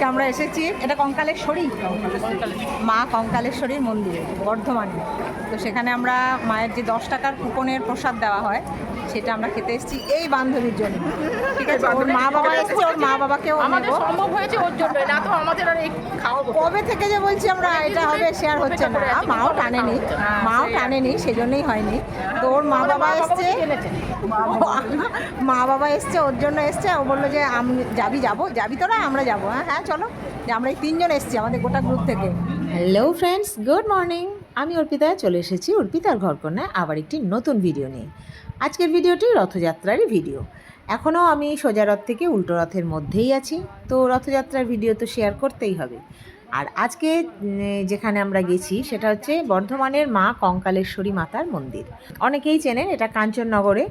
আজকে আমরা এসেছি এটা কঙ্কালেশ্বরী? মা কঙ্কালেশ্বরীর মন্দিরে বর্ধমানে। তো সেখানে আমরা মায়ের যে দশ টাকার কুপনের প্রসাদ দেওয়া হয় সেটা আমরা খেতে এসেছি এই বান্ধবীর জন্য। ঠিক আছে ওর মা বাবা এসেছে ওর মা বাবাকেও আমাদের সম্ভব হয়েছে ওর জন্য না তো আমাদের আর খাওয়াবো কবে থেকে যে বলছি আমরা এটা হবে শেয়ার হচ্ছে না। মাও টানেনি মাও টানেনি সেজন্যই হয়নি। তো ওর মা বাবা এসছে। মা বাবা এসছে, ওর জন্য এসছে, ও বলল যে, আমি যাবি, যাব, যাবি তোরা, আমরা যাব। হ্যাঁ হ্যাঁ চলো। যে আমরা এই তিনজন এসছি, আমাদের গোটা গ্রুপ থেকে। হ্যালো ফ্রেন্ডস গুড মর্নিং আমি অর্পিতা, চলে এসেছি অর্পিতার ঘর ঘরকন্যায় আবার একটি নতুন ভিডিও নিয়ে। আজকের ভিডিওটি রথযাত্রারই ভিডিও এখনও আমি সোজা রথ থেকে উল্টো রথের মধ্যেই আছি। তো রথযাত্রার ভিডিও তো শেয়ার করতেই হবে। আর আজকে যেখানে আমরা গেছি সেটা হচ্ছে বর্ধমানের মা কঙ্কালেশ্বরী মাতার মন্দির। অনেকেই চেনেন এটা কাঞ্চননগরে।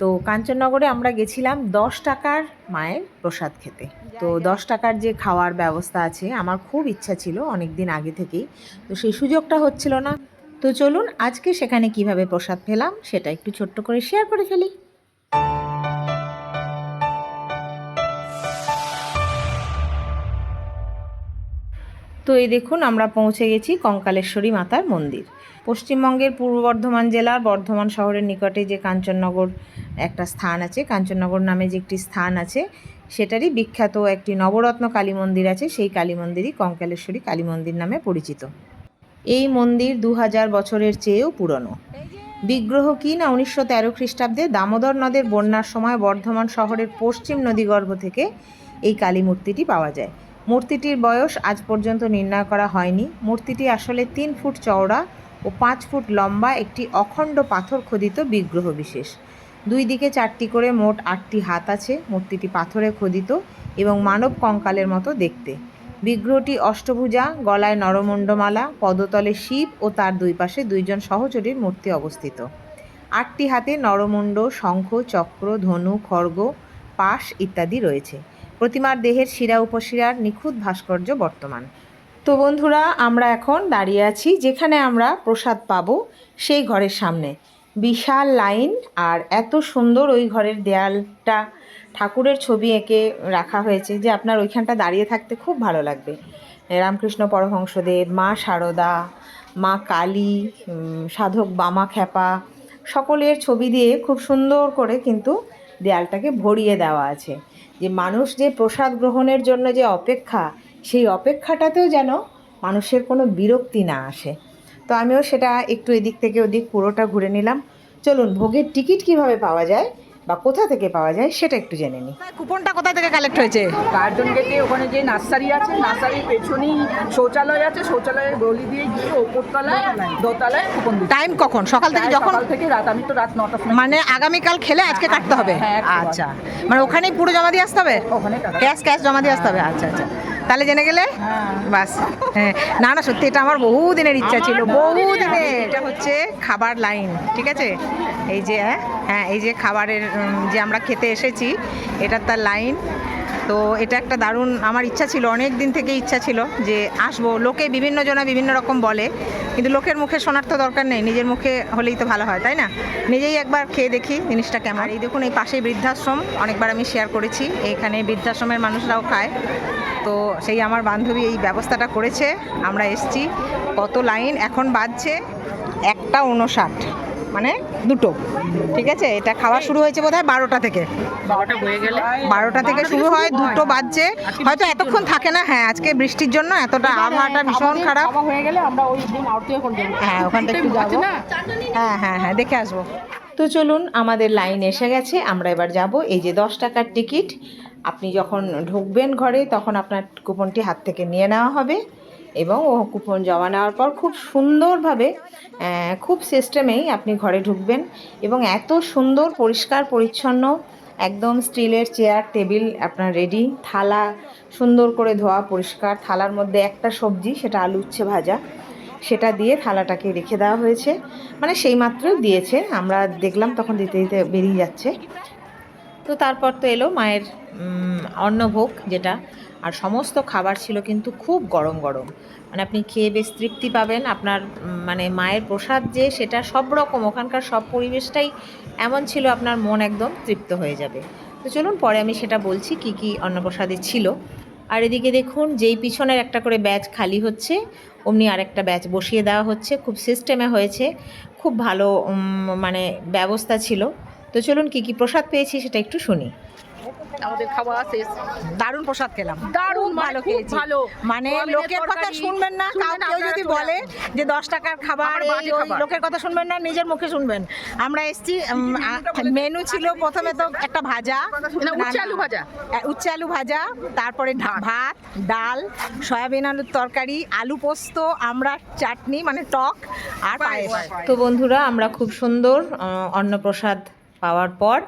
তো কাঞ্চননগরে আমরা গেছিলাম দশ টাকার মায়ের প্রসাদ খেতে। তো দশ টাকার যে খাওয়ার ব্যবস্থা আছে আমার খুব ইচ্ছা ছিল অনেক দিন আগে থেকেই। তো সেই সুযোগটা হচ্ছিল না। তো চলুন আজকে সেখানে কীভাবে প্রসাদ পেলাম সেটা একটু ছোট্ট করে শেয়ার করে ফেলি। তো এই দেখুন, আমরা পৌঁছে গেছি কঙ্কালেশ্বরী মাতার মন্দির। পশ্চিমবঙ্গের পূর্ব বর্ধমান জেলার বর্ধমান শহরের নিকটে যে কাঞ্চননগর একটা স্থান আছে, কাঞ্চননগর নামে যে একটি স্থান আছে, সেটারই বিখ্যাত একটি নবরত্ন কালী মন্দির আছে, সেই কালী মন্দিরই কঙ্কালেশ্বরী কালী মন্দির নামে পরিচিত। এই মন্দির দু হাজার বছরের চেয়েও পুরনো। বিগ্রহ কি না উনিশশো তেরো খ্রিস্টাব্দে দামোদর নদের বন্যার সময় বর্ধমান শহরের পশ্চিম নদীগর্ভ থেকে এই কালী মূর্তিটি পাওয়া যায়। মূর্তিটির বয়স আজ পর্যন্ত নির্ণয় করা হয়নি। মূর্তিটি আসলে তিন ফুট চওড়া ও পাঁচ ফুট লম্বা একটি অখণ্ড পাথর খোদিত বিগ্রহ বিশেষ। দুই দিকে চারটি করে মোট আটটি হাত আছে, মূর্তিটি পাথরে খোদিত এবং মানব কঙ্কালের মতো দেখতে। বিগ্রহটি অষ্টভুজা, গলায় নরমণ্ডমালা, পদতলে শিব ও তার দুই পাশে দুইজন সহচরীর মূর্তি অবস্থিত। আটটি হাতে নরমুণ্ড, শঙ্খ, চক্র, ধনু, খড়গ, পাশ ইত্যাদি রয়েছে। প্রতিমার দেহের শিরা উপশিরার নিখুঁত ভাস্কর্য বর্তমান। তো বন্ধুরা, আমরা এখন দাঁড়িয়ে আছি যেখানে আমরা প্রসাদ পাবো সেই ঘরের সামনে। বিশাল লাইন আর এত সুন্দর ওই ঘরের দেয়ালটা। ঠাকুরের ছবি এঁকে রাখা হয়েছে যে আপনার ওইখানটা দাঁড়িয়ে থাকতে খুব ভালো লাগবে। রামকৃষ্ণ পরমহংসদেব, মা শারদা মা কালী সাধক বামা খ্যাপা, সকলের ছবি দিয়ে খুব সুন্দর করে কিন্তু দেয়ালটাকে ভরিয়ে দেওয়া আছে। যে মানুষ যে প্রসাদ গ্রহণের জন্য যে অপেক্ষা, সেই অপেক্ষাটাতেও যেন মানুষের কোনো বিরক্তি না আসে। তো আমিও সেটা একটু এদিক থেকে ওদিক পুরোটা ঘুরে নিলাম। চলুন, ভোগের টিকিট কীভাবে পাওয়া যায় বা কোথা থেকে পাওয়া যায় সেটা একটু জেনে নিই কুপনটা কোথা থেকে কালেক্ট হয়েছে? গার্ডেন গেটে ওখানে যে নার্সারি আছে নার্সারির পেছনেই শৌচালয় আছে শৌচালয়ের গলি দিয়ে গিয়ে ওপরতলায় দোতলায় কুপন টাইম কখন? সকাল থেকে যখন সকাল থেকে রাত আমি তো রাত সময় মানে আগামীকাল খেলে আজকে কাটতে হবে? হ্যাঁ, আচ্ছা। মানে ওখানেই পুরো জমা দিয়ে আসতে হবে? ওখানে ক্যাশ ক্যাশ জমা দিয়ে আসতে হবে? আচ্ছা আচ্ছা। তাহলে জেনে গেলে? হ্যাঁ। বাস। হ্যাঁ। না না সত্যি এটা আমার বহু দিনের ইচ্ছা ছিল। বহু দিনের এটা হচ্ছে খাবার লাইন ঠিক আছে? এই যে হ্যাঁ হ্যাঁ এই যে খাবারের যে আমরা খেতে এসেছি এটা তার লাইন। তো এটা একটা দারুণ আমার ইচ্ছা ছিল অনেক দিন থেকে ইচ্ছা ছিল যে আসব। লোকে বিভিন্ন জনা বিভিন্ন রকম বলে কিন্তু লোকের মুখে শোনার তো দরকার নেই। নিজের মুখে হলেই তো ভালো হয় তাই না? নিজেই একবার খেয়ে দেখি জিনিসটা কেমন। আর এই দেখুন এই পাশেই বৃদ্ধাশ্রম অনেকবার আমি শেয়ার করেছি। এইখানে বৃদ্ধাশ্রমের মানুষরাও খায়। তো সেই আমার বান্ধবী এই ব্যবস্থাটা করেছে। আমরা এসছি। কত লাইন? এখন বাজছে একটা উনষাট। মানে দুটো। ঠিক আছে? এটা খাওয়া শুরু হয়েছে বোধ হয় বারোটা থেকে। বারোটা থেকে শুরু হয় দুটো বাজছে। হয়তো এতক্ষণ থাকে না। হ্যাঁ আজকে বৃষ্টির জন্য এতটা আবহাওয়াটা ভীষণ খারাপ। হয়ে গেলে আমরা ওই দিন হ্যাঁ ওখান থেকে একটু যাব। হ্যাঁ হ্যাঁ হ্যাঁ দেখে আসব। তো চলুন আমাদের লাইন এসে গেছে। আমরা এবার যাব। এই যে দশ টাকার টিকিট আপনি যখন ঢুকবেন ঘরে, তখন আপনার কুপনটি হাত থেকে নিয়ে নেওয়া হবে এবং ও কুপন জমা নেওয়ার পর খুব সুন্দরভাবে খুব সিস্টেমেই আপনি ঘরে ঢুকবেন এবং এত সুন্দর, পরিষ্কার, পরিচ্ছন্ন, একদম স্টিলের চেয়ার, টেবিল আপনার রেডি থালা সুন্দর করে ধোয়া, পরিষ্কার। থালার মধ্যে একটা সবজি, সেটা আলু উচ্ছে ভাজা, সেটা দিয়ে থালাটাকে রেখে দেওয়া হয়েছে। মানে সেই মাত্রই দিয়েছে। আমরা দেখলাম তখন দিতে দিতে বেরিয়ে যাচ্ছে। তো তারপর তো এলো মায়ের অন্নভোগ যেটা। আর সমস্ত খাবার ছিল কিন্তু খুব গরম গরম। মানে আপনি খেয়ে বেশ তৃপ্তি পাবেন। আপনার মানে মায়ের প্রসাদ যে, সেটা সব রকম, ওখানকার সব পরিবেশটাই এমন ছিল, আপনার মন একদম তৃপ্ত হয়ে যাবে। তো চলুন পরে আমি সেটা বলছি, কি কি অন্নপ্রসাদে ছিল। আর এদিকে দেখুন, যেই পিছনের একটা করে ব্যাচ খালি হচ্ছে, অমনি আরেকটা ব্যাচ বসিয়ে দেওয়া হচ্ছে। খুব সিস্টেমে হয়েছে। খুব ভালো মানে ব্যবস্থা ছিল। তো চলুন কি কি প্রসাদ পেয়েছি সেটা একটু শুনি। আমাদের খাওয়া শেষ। দারুণ প্রসাদ খেলাম। দারুণ ভালো মানে খেয়েছি। ভালো। মানে লোকের কথা শুনবেন না কেউ যদি বলে যে দশ টাকার খাবার। লোকের কথা শুনবেন না নিজের মুখে শুনবেন। আমরা এসছি মেনু ছিল প্রথমে তো একটা ভাজা না, আলু ভাজা। উচ্ছে আলু ভাজা তারপরে ভাত। ডাল সয়াবিন আলুর তরকারি আলু পোস্ত আমরা চাটনি মানে টক আর পায়েস। তো বন্ধুরা আমরা খুব সুন্দর অন্নপ্রসাদ পাওয়ার পর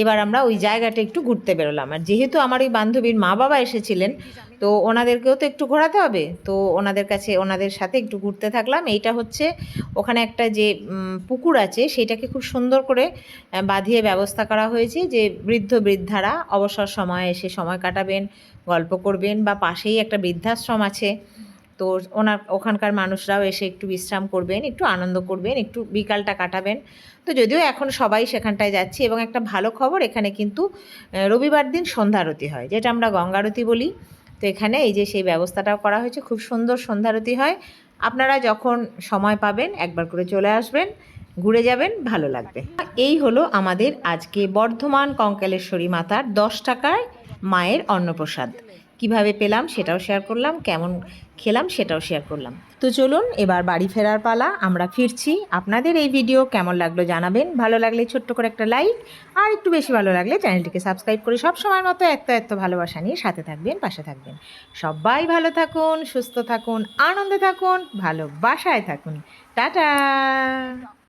এবার আমরা ওই জায়গাটা একটু ঘুরতে বেরোলাম। আর যেহেতু আমার ওই বান্ধবীর মা বাবা এসেছিলেন, তো ওনাদেরকেও তো একটু ঘোরাতে হবে। তো ওনাদের কাছে, ওনাদের সাথে একটু ঘুরতে থাকলাম। এইটা হচ্ছে ওখানে একটা যে পুকুর আছে, সেটাকে খুব সুন্দর করে বাঁধিয়ে ব্যবস্থা করা হয়েছে যে, বৃদ্ধ বৃদ্ধারা অবসর সময়ে এসে সময় কাটাবেন, গল্প করবেন বা পাশেই একটা বৃদ্ধাশ্রম আছে। তো ওনার, ওখানকার মানুষরাও এসে একটু বিশ্রাম করবেন, একটু আনন্দ করবেন, একটু বিকালটা কাটাবেন। তো যদিও এখন সবাই সেখানটায় যাচ্ছে এবং একটা ভালো খবর, এখানে কিন্তু রবিবার দিন সন্ধ্যারতি হয়, যেটা আমরা গঙ্গারতি বলি। তো এখানে এই যে সেই ব্যবস্থাটাও করা হয়েছে, খুব সুন্দর সন্ধ্যারতি হয়। আপনারা যখন সময় পাবেন, একবার করে চলে আসবেন, ঘুরে যাবেন, ভালো লাগবে। এই হলো আমাদের আজকে বর্ধমান কঙ্কালেশ্বরী মাতার দশ টাকায় মায়ের অন্নপ্রসাদ। কীভাবে পেলাম সেটাও শেয়ার করলাম, কেমন খেলাম সেটাও শেয়ার করলাম। তো চলুন এবার বাড়ি ফেরার পালা, আমরা ফিরছি। আপনাদের এই ভিডিও কেমন লাগল জানাবেন। ভালো লাগলে ছোট্ট করে একটা লাইক আর একটু বেশি ভালো লাগলে চ্যানেলটিকে সাবস্ক্রাইব করে সব সময়ের মতো এত এত ভালোবাসা নিয়ে সাথে থাকবেন, পাশে থাকবেন। সবাই ভালো থাকুন, সুস্থ থাকুন, আনন্দে থাকুন, ভালোবাসায় থাকুন। টাটা!